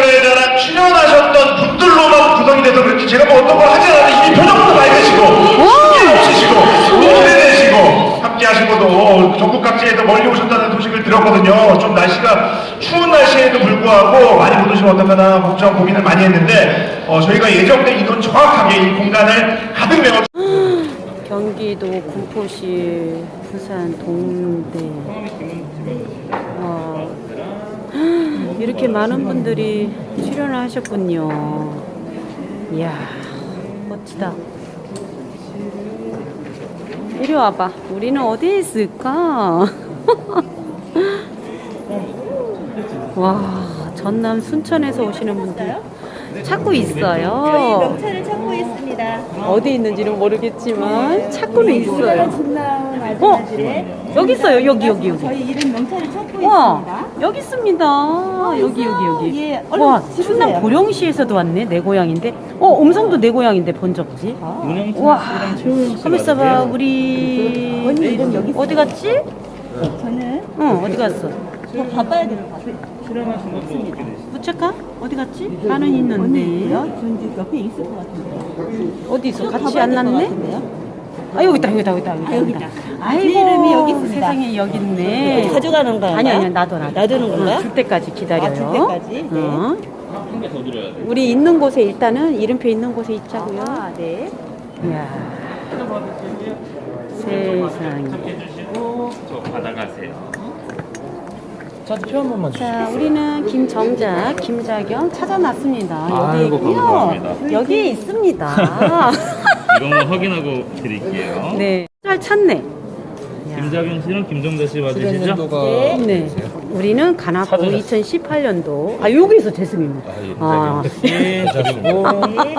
노래자랑 출연하셨던 분들로만 구성이 돼서 그렇지 제가 뭐 어떤 걸 하지 않아도 이미 표정도 밝으시고 숨이 없으시고 오래되시고 함께 하시고도 전국 각지에도 멀리 오셨다는 소식을 들었거든요. 좀 날씨가 추운 날씨에도 불구하고 많이 못 오시면 어떡하나 걱정 고민을 많이 했는데 어, 저희가 예정된 인원 정확하게 이 공간을 가득 메워 경기도 군포시, 부산 동대. 와, 이렇게 많은 분들이 출연을 하셨군요. 이야, 멋지다. 이리 와봐. 우리는 어디에 있을까? 와, 전남 순천에서 오시는 분들 찾고 저희 있어요. 명찰을 찾고 있습니다. 어디 있는지는 모르겠지만 찾고는 우리나라 있어요. 어? 여기 있어요. 여기 여기 여기. 저희 이름 명찰을 찾고 와 있습니다. 여기 있습니다. 여기 여기 여기. 예, 얼른 와. 충남 보령시에서도 왔네. 내 고향인데. 어 음성도 내 고향인데 본 적지. 와 가만 있어봐 우리 언니 이름 여기 어디 갔지? 저는 어 어디 갔어? 더 가봐야 될것 같아요. 부채가 어디 갔지? 나는 있는데 전 이제 옆에 있을 것 같은데. 어디 있어? 같이 안 났네? 아 여기 있다 여기 있다 여기 있다 아, 여기 있다. 아이고 제 이름이 여기 있습니다. 세상에 여기 있네. 가져가는 건가요? 아니 아니 놔둬 놔둬. 놔두는 건가요? 응, 줄 때까지 기다려요. 아, 줄 때까지? 네. 어. 우리 있는 곳에 일단은 이름표 있는 곳에 있자고요. 아, 네. 이야. 세상에. 저 받아가세요. 저한테 표한 번만 주세요. 자, 우리는 김정자, 김자경 찾아놨습니다. 여기 아이고, 있고요. 감사합니다. 여기 있습니다. 이것만 확인하고 드릴게요. 네. 잘 찾네. 김자균 씨랑 김정자 씨 맞으시죠? 출연료가 네. 우리는 찾으셨어요. 2018년도. 아, 여기에서 재승입니다. 아, 씨 그리고 네.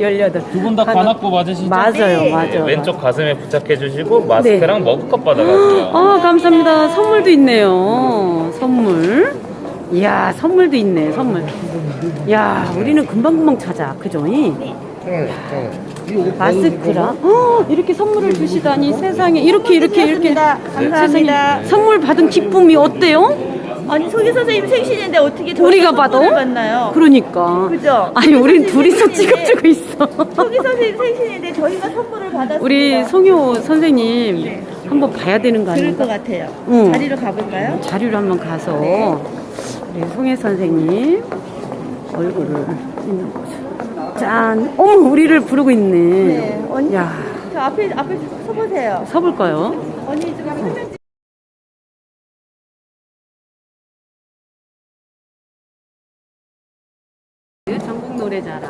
18. 두분 다 관악구 맞으시죠? 맞아요, 네. 맞아요. 왼쪽 가슴에 부착해 주시고 마스크랑 머그컵 받아가세요. 아, 감사합니다. 선물도 있네요. 선물. 이야, 선물도 있네, 선물. 이야, 우리는 금방금방 찾아. 그죠? 이? 마스크랑 어, 이렇게 선물을 주시다니 세상에 이렇게 이렇게 이렇게 감사합니다. 세상에 선물 받은 기쁨이 어때요? 아니 소희 선생님 생신인데 어떻게 저희가 우리가 봐도 선물을 받나요? 그러니까 그죠? 아니 우린 둘이서 찍어주고 있어 소희 선생님 생신인데 저희가 선물을 받았습니다. 우리 송효 선생님 한번 봐야 되는 거 그럴 것 아닌가? 같아요. 응. 자리로 가볼까요? 자료를 한번 가서 네. 우리 송혜 선생님 얼굴을 있는 곳에 짠 어머 우리를 부르고 있네 네, 언니. 야 저 앞에 앞에 서보세요. 서볼까요? 언니 좀 사진 찍- 전국 노래자랑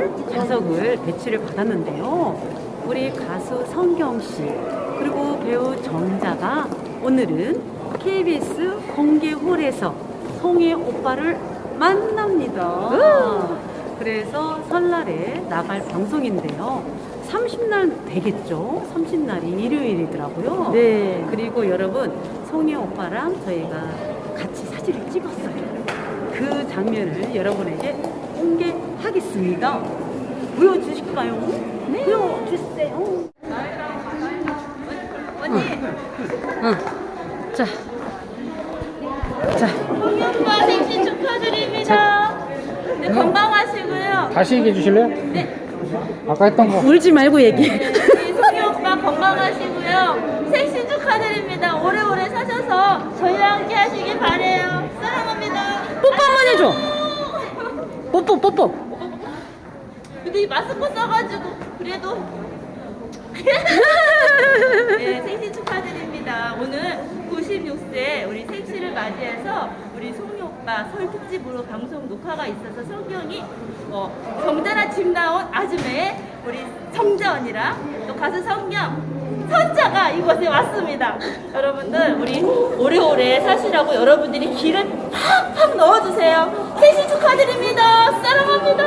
10월 좌석을 배치를 받았는데요. 우리 가수 성경 씨 그리고 배우 정자가 오늘은 KBS 공개홀에서 송혜 오빠를 만납니다. 그래서 설날에 나갈 방송인데요. 30날 되겠죠? 30날이 일요일이더라고요. 네. 그리고 여러분, 송혜 오빠랑 저희가 같이 사진을 찍었어요. 그 장면을 여러분에게 공개하겠습니다. 보여주실까요? 네. 보여주세요. 언니 응. 자. 자. 오빠 생신 축하드립니다. 네, 건강하시고요. 다시 얘기해 주실래요? 네. 아까 했던 거. 울지 말고. 우리 송희 오빠 건강하시고요. 생신 축하드립니다. 오래오래 사셔서 저희와 함께 하시길 바래요. 사랑합니다. 뽀뽀 한번 해줘. 뽀뽀, 뽀뽀. 근데 이 마스크 써가지고 그래도 네 생신 축하드립니다. 오늘 96세 우리 생신을 맞이해서 우리 송이 오빠 설 특집으로 방송 녹화가 있어서 성경이 어, 정자나 집 나온 아줌의 우리 성자 언니랑 또 가수 성경 선자가 이곳에 왔습니다. 여러분들 우리 오래오래 사시라고 여러분들이 기를 팍팍 넣어주세요. 생신 축하드립니다. 사랑합니다.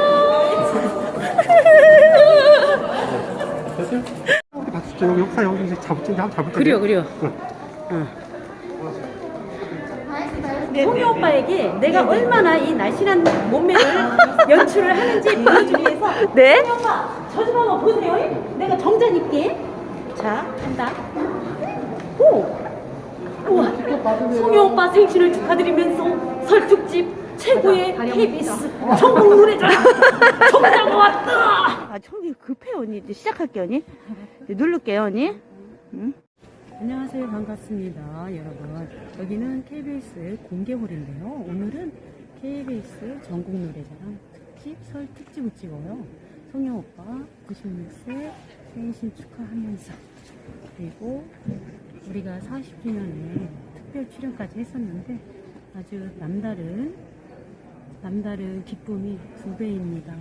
박수 쳐 여기 혹사 여기 잡을 때 한번 잡을 때. 그려, 그려. 응. 송이 오빠에게 내가 얼마나 이 날씬한 몸매를 연출을 하는지 보여주기 위해서 네. 송이 오빠 저 좀 한번 보세요. 내가 정장 입게. 자, 간다. 오! 우와, 송이 오빠 생신을 축하드리면서 설특집 최고의 KBS 전국 노래자랑 정자가 왔다! 아, 저기 급해요, 언니. 이제 시작할게, 언니. 이제 누를게요, 언니. 안녕하세요. 반갑습니다. 여러분. 여기는 KBS 공개홀인데요. 오늘은 KBS 전국 노래자랑 특집 설 특집을 찍어요. 송영 오빠 96세 생신 축하하면서 그리고 우리가 40주년에 특별 출연까지 했었는데 아주 남다른 남다른 기쁨이 두 배입니다.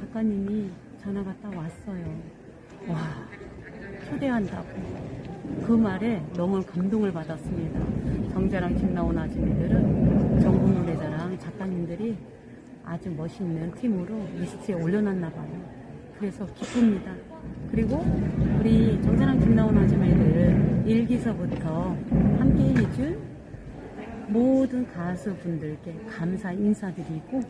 작가님이 전화가 딱 왔어요. 와, 초대한다고. 그 말에 너무 감동을 받았습니다. 정자랑 집 나온 아줌이들은 전국 노래자랑 작가님들이 아주 멋있는 팀으로 리스트에 올려놨나 봐요. 그래서 기쁩니다. 그리고 우리 정자랑 집 나온 아줌이들 일기서부터 함께 해준 모든 가수분들께 감사 인사드리고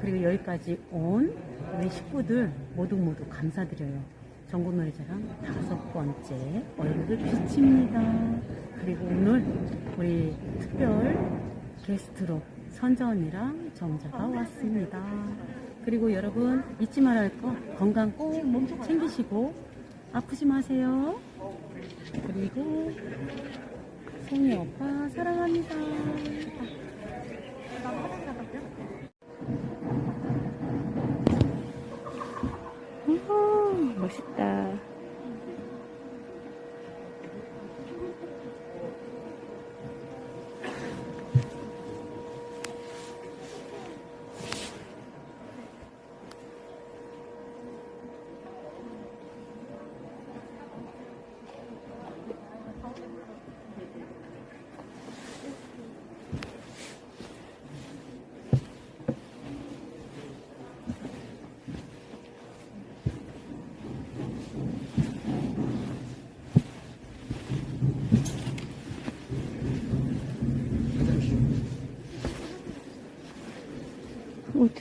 그리고 여기까지 온 우리 식구들 모두 모두 감사드려요. 전국 노래자랑 다섯 번째 얼굴을 비칩니다. 그리고 오늘 우리 특별 게스트로 선자 언니랑 정자가 왔습니다. 그리고 여러분 잊지 말아야 할 거 건강 꼭 챙기시고 아프지 마세요. 그리고 송이 오빠 사랑합니다. 우후,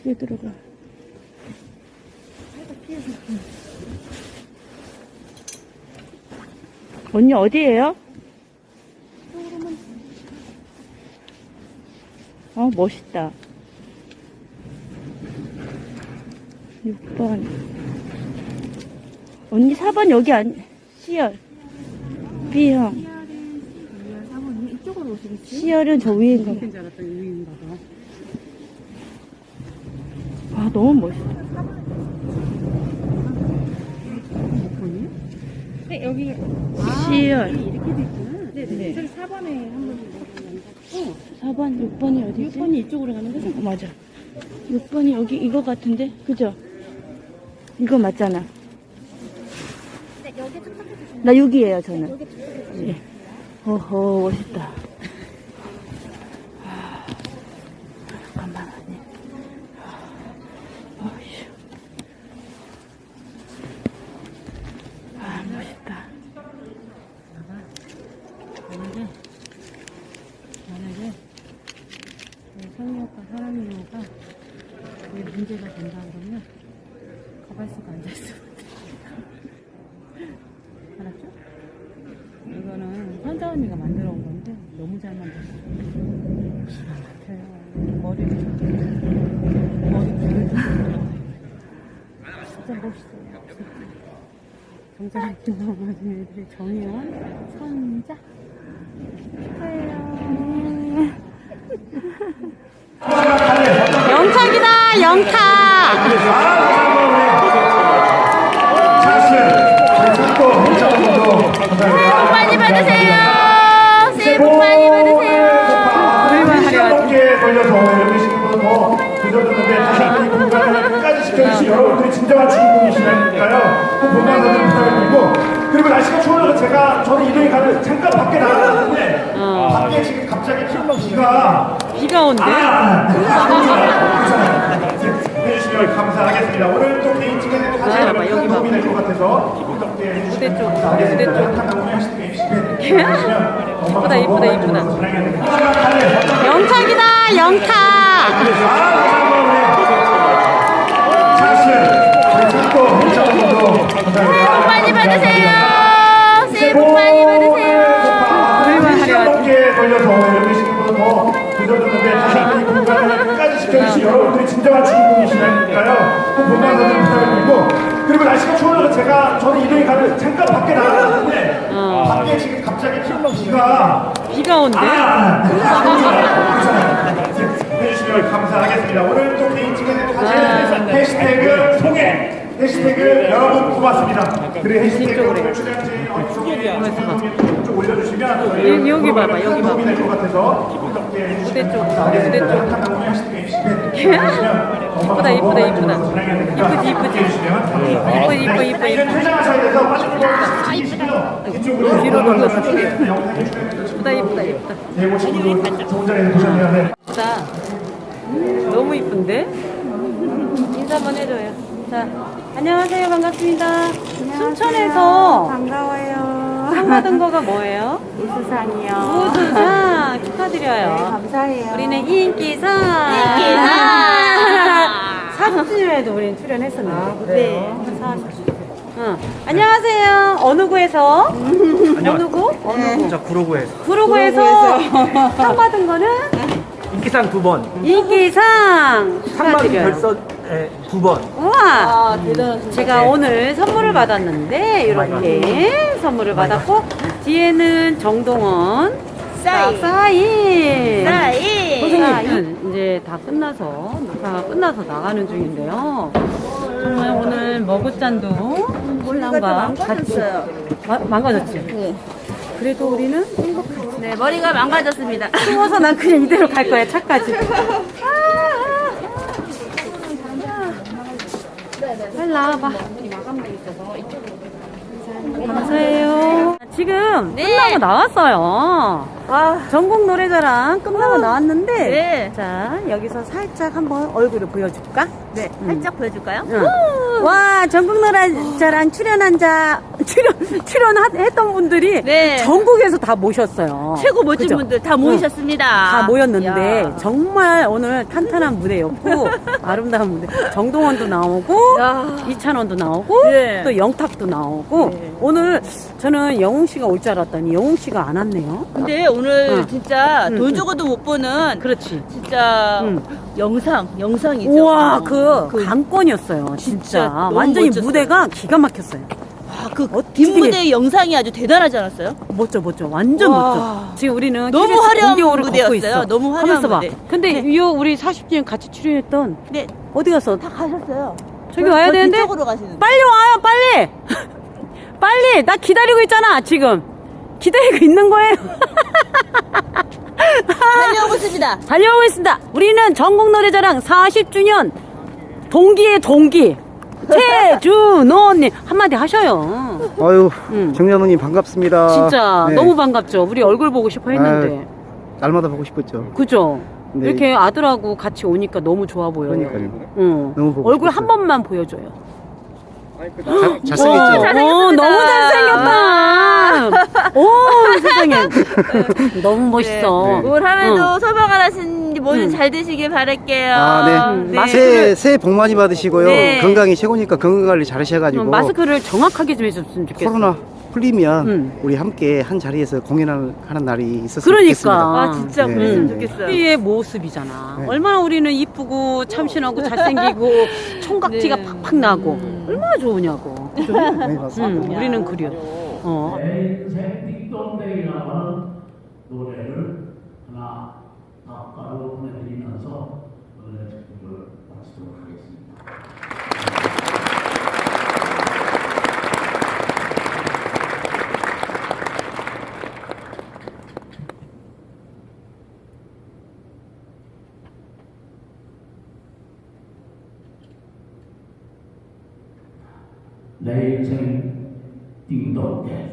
어떻게 들어가? 언니 어디에요? 어 멋있다. 6번. 언니 4번 여기 안 C열. B형. C열은 저 위인가 봐. 줄 알았더니 위인가 봐. 아 너무. 보니? 네, 여기 C열. 이렇게 돼 있구나. 네, 네. 저기 4번에 한번 4번, 6번이 어디지? 6번이 이쪽으로 가는 거죠? 어, 맞아. 6번이 여기 이거 같은데? 그죠? 이거 맞잖아. 네, 여기 나 6이에요, 저는. 여기 착착해 주시면 예. 어허, 멋있다. 아, 잠깐만, 아니. 어휴. 아, 멋있다. 만약에 만약에 오빠 사랑이 오가 왜 문제가 된다 그러면 가발수가 앉아있어 알았죠? 이거는 현자 언니가 만들어 온 건데 너무 잘 만들었어. 기가 막혀요. 머리를 머리 굴을 진짜 멋있어요 정자랑 김나만 애들이 정의원 선자. 영탁이다 영탁 복 많이 받으세 끝까지 지켜주신 여러분들이 진정한 주인공이시라니까요. 꼭 본방사들 부탁드리고 그리고 날씨가 추워서 제가 저는 이동이 가면 잠깐 밖에 나갔는데 밖에 지금 갑자기 비가 비가 온대 아, 괜찮아요. 괜찮아요. 해주시면 감사하겠습니다. 오늘 또 개인적인 아, 사실 봐봐, 여기 큰 도움이. 될 것 같아서 기분 해주시면 쪽, 감사하겠습니다. 무대 쪽. 이쁘다, 이쁘다, 이쁘다. 많이 사랑해야 됩니다. 마지막 카드. 영탁이다, 영탁. 새해 복 많이 받으세요. 새해 복 많이 받으세요. 우리만 하려 넘게 걸려서 이렇게 시간보다 더 늦어졌는데 다시 한번 이 공간을 끝까지 지켜주신 여러분들이 진정한 주인공이시니까요. 꼭 본방사수를 부탁드리고 그리고 날씨가 추워져서 제가 저는 이동이 가면 잠깐 밖에 나갔는데 밖에 지금 갑자기 비가 비가 온대. 아, 해주시면 감사하겠습니다. 오늘 또 개인적인 사진 해시태그 송해 해시태그 여러분 고맙습니다. 그리고 해시태그 출연진 어디 좀 올려주시면 여기, 여기 봐봐, 여기 봐봐. 도움이 될것 같아서 무대 쪽, 무대 쪽. 이쁘다, 이쁘다, 이쁘다. 이쁘지, 이쁘지. 이쁘, 이쁘, 이쁘, 이쁘. 퇴장하셔야 돼서 이쪽으로 뒤로 돌려서. 이쁘다 이쁘다, 이쁘다. 네, 좋은 자리에 돼. 이쁘다. 너무 이쁜데? 인사 한번 해줘요. 자, 안녕하세요. 반갑습니다. 순천에서 반가워요. 상 받은 거가 뭐예요? 우수상이요. 우수상 축하드려요. 감사해요. 우리는 인기상. 인기상. 40주년에도 우리는 출연했었는데. 네. 응. 안녕하세요. 어느 구에서? 어느 구? 어느 구? 자 구로구에서 구로구에서 상 받은 거는 인기상 두 번, 인기상 축하드려요. 결선 두 번. 우와. 제가 오늘 선물을 받았는데 이렇게 선물을 받았고 뒤에는 정동원. 사인. 사인. 사인. 사인. 이제 다 끝나서 녹화가 끝나서 나가는 중인데요. 정말 오늘 머그잔도 홀랑과 같이 마- 망가졌지? 네. 그래도 우리는 행복하지. 네, 머리가 망가졌습니다. 추워서 난 그냥 이대로 갈 거야 차까지. 빨 나와봐. 감사해요 지금 네. 끝나고 나왔어요 전국 노래자랑 끝나고 나왔는데 네. 자 여기서 살짝 한번 얼굴을 보여줄까? 네, 살짝 보여줄까요? 응. 와 전국 노래자랑 출연한 자 출연 출연했던 분들이 네. 전국에서 다 모셨어요. 최고 멋진 그죠? 분들 다 응. 모이셨습니다. 다 모였는데 야. 정말 오늘 탄탄한 무대였고 아름다운 무대 정동원도 나오고 야. 이찬원도 나오고 네. 또 영탁도 나오고 오늘 저는 영웅 씨가 올 줄 알았더니 영웅 씨가 안 왔네요. 근데 오늘 응. 진짜 응, 돈 응. 주고도 못 보는 그렇지. 진짜 응. 영상, 영상이죠. 우와 그, 그, 강권이었어요. 진짜 진짜, 너무 완전히 멋졌어요. 무대가 기가 막혔어요. 아, 그 어떻게- 뒷무대 영상이 아주 대단하지 않았어요? 멋져 멋져 완전 와. 멋져 지금 우리는 너무 KBS 화려한 공개호를 걷고 무대였어요. 있어. 너무 화려한 가만있어 봐. 무대. 근데 이 우리 40주년 같이 출연했던 네, 어디 갔어? 다 가셨어요. 저기 저- 와야 저 되는데 뒤쪽으로 가시는데. 빨리 와요 빨리 빨리 나 기다리고 있잖아 지금 기다리고 있는 거예요 달려오고 있습니다. 달려오고 있습니다 우리는 전국 노래자랑 40주년 동기의 동기 최준호님 한마디 하셔요 아유, 응. 정자노님 반갑습니다. 진짜 네. 너무 반갑죠 우리 얼굴 보고 싶어 했는데 날마다 보고 싶었죠. 그죠? 네. 이렇게 아들하고 같이 오니까 너무 좋아 보여요. 그러니까요. 응. 너무 보고 얼굴 한 싶었어요. 번만 보여줘요. 자, 잘생겼죠? 어, 너무 잘생겼다. 오, 세상에. 너무 멋있어. 네. 올 한해도 응. 소방을 하신 모두 응. 잘 되시길 바랄게요. 아, 네. 네. 새해, 새해 복 많이 받으시고요. 네. 건강이 최고니까 건강 관리 잘 하셔가지고. 음, 마스크를 정확하게 좀 해줬으면 좋겠어. 코로나 풀리면 응. 우리 함께 한 자리에서 공연을 하는 날이 있었으면 좋겠습니다. 그러니까. 아, 진짜 네. 그랬으면 음. 좋겠어요. 우리의 모습이잖아. 네. 얼마나 우리는 이쁘고 참신하고 잘생기고 총각 티가 네. 팍팍 나고 얼마나 좋으냐고. 그죠? 네, 맞습니다. 응, 우리는 그려. 어. 내 인생 띵동댕이라는 노래를 하나 작가로 보내드리면서 오늘의 작품을 마치도록 하겠습니다. 내 인생 띵동댕